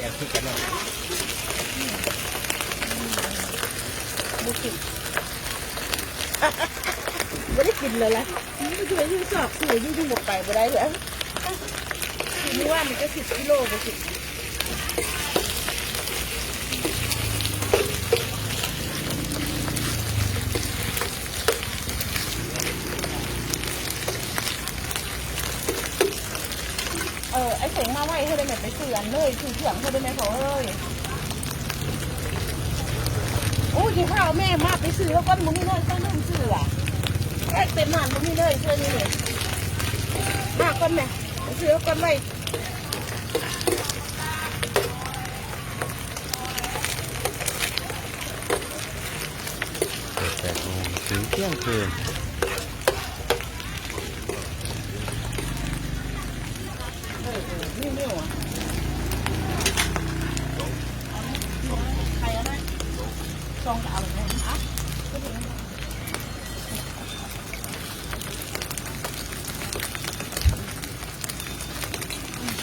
อยากคิดกันเนาะบุกินไม่ได้กินเลยละไม่เคยยืมสอบสื่อยืมหมดไปไม่ได้เลยนี่ว่ามันก็สิบกิโลบุกิน ไอ้เสงมาไว้ให้ได้ไหมไปซื้ออันเลยซื้อเถื่องให้ได้ไหมเขาเอ้ยโอ้ยที่ข้าวแม่มาไปซื้อแล้วก้อนมึงนี่เลยก้อนนึงซื้ออะไอ้เต็มหานมึงนี่เลยเชื่อนี่เลยมาก้อนแม่ไปซื้อแล้วก้อนไว้แปดโมงถึงเที่ยงคืน เออเออนี่นี่วะใครเอาได้ซองจะเอาเลยนะอะก็ถึงแล้ว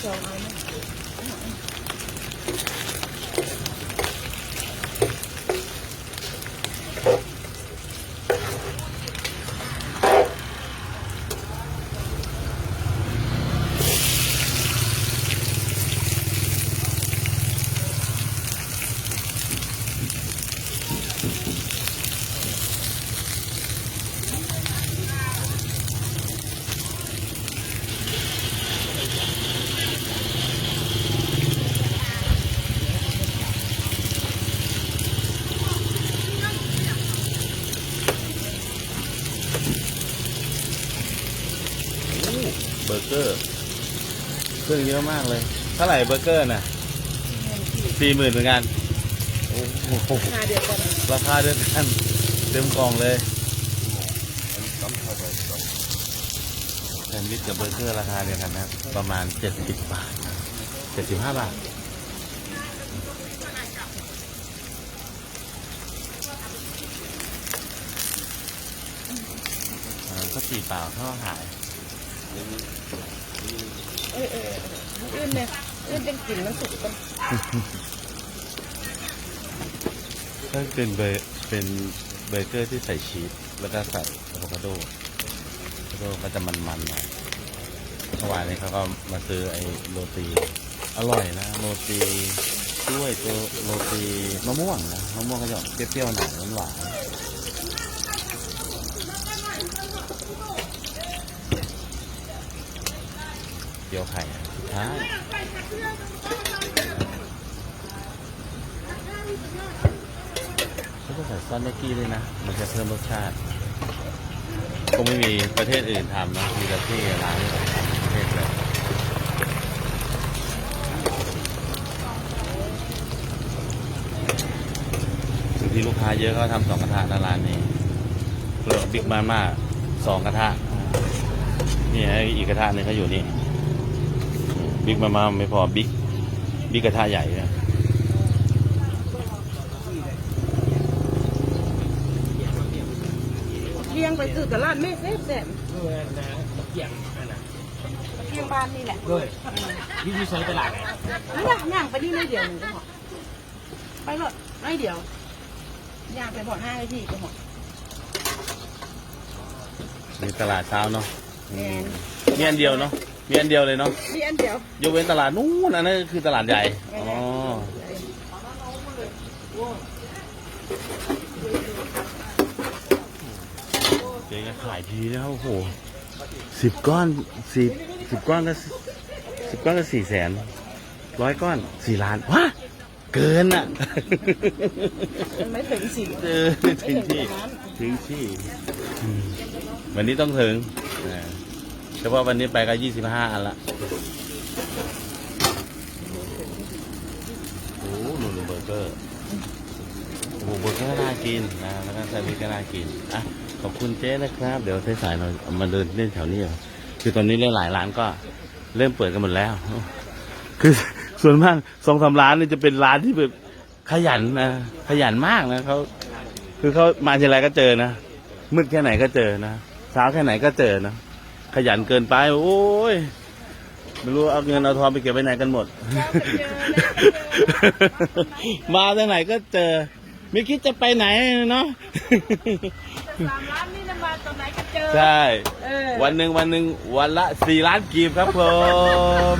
ซองเอาไหม เบอร์เกอร์ เครื่องเยอะมากเลยเท่าไหร่เบอร์เกอร์น่ะสี่หมื่นเหมือนกันโอ้โหหาเดียวกันราคาเดียวกันเต็มกล่องเลยแซนด์วิชกับเบอร์เกอร์ราคาเดียวกันนะประมาณเจ็ดสิบบาทเจ็ดสิบห้าบาทเออก็ตีเปล่าเท่าหาย เออเอออื่นเนี่ยอื่นเป็นกลิ่นมันสุกกันก็เป็นเบรเป็นเบเกอร์ที่ใส่ชีสแล้วก็ใส่อะโวคาโดอะโวคาโดก็จะมันๆหน่อยเมื่อวานนี้เขาก็มาซื้อไอ้โรตี อร่อยนะ โรตีกล้วยตัวโรตีมะม่วงนะมะม่วงก็จะอเปรี้ยวๆหน่อยหวานๆ เกี๊ยวไข่สุดท้ายเขาจะใส่ซอสเนกกี้ด้วยนะ มันจะเพิ่มรสชาติคงไม่มีประเทศอื่นทำนะ มีแต่ที่ร้านที่เขาทำประเทศเลยบางที่ลูกค้าเยอะเขาทำสองกระทะนะร้านนี้เลือกบิ๊กมาม่าสองกระทะนี่ไอ้อีกกระทะหนึงเขาอยู่นี่ บิ๊กมาม่าไม่พอบิ๊กบิ๊กกระทะใหญ่เนี่ยเลี้ยงไปซื้อกับร้านแม่แซ่บแซ่บเออนะเกี่ยงนั่นน่ะเลี้ยงบ้านนี่แหละด้วยวิธีใช้ตลาดไหนนี่ละย่างไปนี่เลยเดียวหนึ่งก็หมดไปหมดไม่เดียวย่างไปหมดห้านาทีก็หมดมีตลาดเช้าเนาะแม่นมีอันเดียวเนาะ มีอันเดียวเลยเนาะมีอันเดียวยกเว้นตลาดนู้นอันนั้นคือตลาดใหญ่อ๋อเจ๊ก็ขายทีนะครับโอ้โหสิบก้อนสิบสิบก้อนก็สิบก้อนก็สี่แสนร้อยก้อนสี่ล้านว้าเกินอะมันไม่ถึงสิบเออถึงที่ ถึงที่อืมวันนี้ต้องถึงอ่าเฉพาะวันนี้ไปก็ยี่สิบห้าอันละโอ้โหนูนูเบอร์เกอร์โอ้เบอร์เกอร์น่ากินนะแล้วก็แซนด์วิชก็น่ากินอะขอบคุณเจ๊นะครับ เดี๋ยวสายๆเรามาเดินเล่นแถวนี้เหรอคือตอนนี้หลายร้านก็เริ่มเปิดกันหมดแล้ว คือส่วนมากสองสามร้านนี่จะเป็นร้านที่แบบขยันนะขยันมากนะเขาคือเขามาทีไรก็เจอนะมืดแค่ไหนก็เจอนะเช้าแค่ไหนก็เจอนะ ยันเกินไป โอ้ย ไม่รู้เอาเงินเอาทองไปเก็บไว้ไหนกันหมดเราไปเจอแล้วไปเจอมาทางไหนก็เจอ ไม่คิดจะไปไหนเนาะแต่สามล้านนี่นะมาตอนไหนก็เจอใช่เออวันหนึ่งวันหนึ่งวันละสี่ล้านกีบครับผม